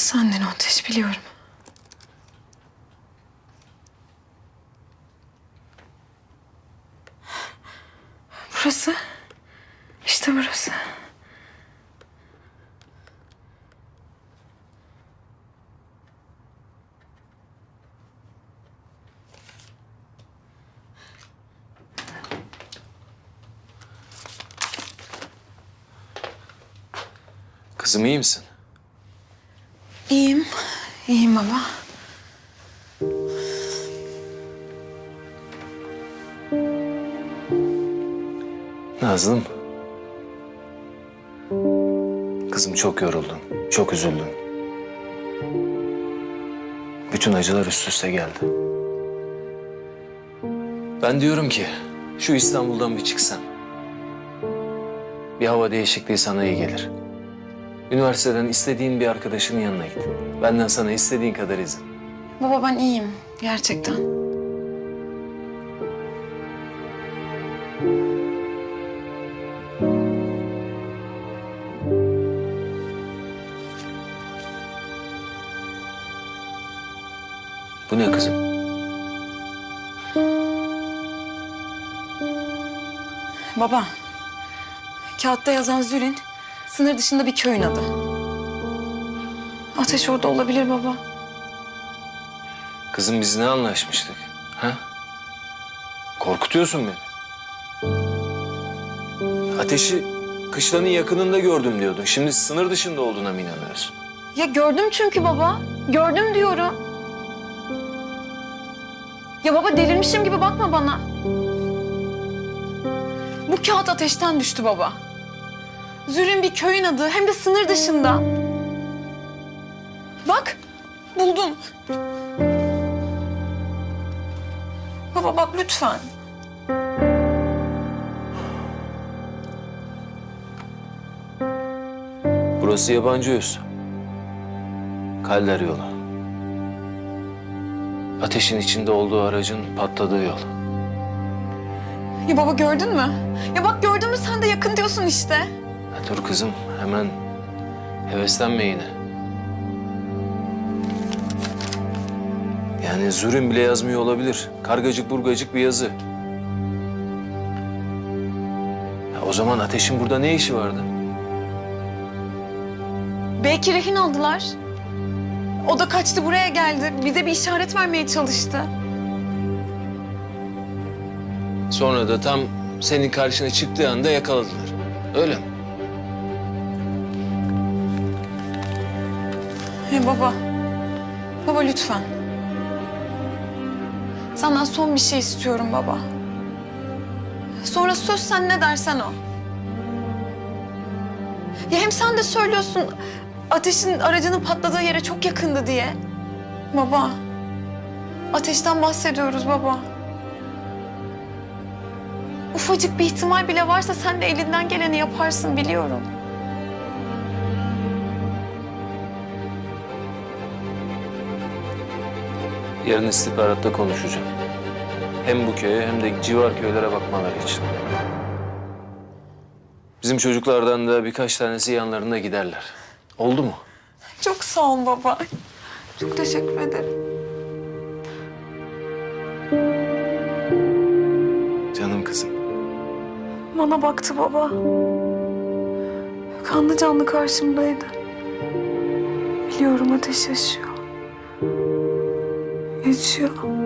Senden ateş biliyorum. Burası. İşte burası. Kızım iyi misin? İyiyim. Baba. Nazlım. Kızım çok yoruldun. Çok üzüldün. Bütün acılar üst üste geldi. Ben diyorum ki şu İstanbul'dan bir çıksan. Bir hava değişikliği sana iyi gelir. Üniversiteden istediğin bir arkadaşının yanına git. Benden sana istediğin kadar izin. Baba ben iyiyim. Gerçekten. Bu ne kızım? Baba. Kağıtta yazan Zülin sınır dışında bir köyün adı. Ateş orada olabilir baba. Kızım biz ne anlaşmıştık? Ha? Korkutuyorsun beni. Ateşi kışlanın yakınında gördüm diyordun. Şimdi sınır dışında olduğuna mı inanıyorsun? Ya gördüm çünkü baba. Gördüm diyorum. Ya baba delirmişim gibi bakma bana. Bu kağıt ateşten düştü baba. Zülün bir köyün adı hem de sınır dışında. Bak buldum. Baba bak lütfen. Burası yabancı öz. Kalder yolu. Ateşin içinde olduğu aracın patladığı yol. Ya baba gördün mü? Ya bak gördün mü sen de yakın diyorsun işte. Dur kızım hemen heveslenme yine. Yani Zürün bile yazmıyor olabilir. Kargacık burgacık bir yazı. Ya o zaman ateşin burada ne işi vardı? Belki rehin aldılar. O da kaçtı buraya geldi. Bize bir işaret vermeye çalıştı. Sonra da tam senin karşına çıktığı anda yakaladılar. Öyle mi? Ya baba. Baba lütfen. Senden son bir şey istiyorum baba. Sonra söz sen ne dersen o. Ya hem sen de söylüyorsun ateşin aracının patladığı yere çok yakındı diye. Baba. Ateşten bahsediyoruz baba. Ufacık bir ihtimal bile varsa sen de elinden geleni yaparsın biliyorum. Yarın istihbaratta konuşacağım. Hem bu köye hem de civar köylere bakmaları için. Bizim çocuklardan da birkaç tanesi yanlarında giderler. Oldu mu? Çok sağ ol baba. Çok teşekkür ederim. Canım kızım. Bana baktı baba. Kanlı canlı karşımdaydı. Biliyorum ateş yaşıyor. Yaşıyor.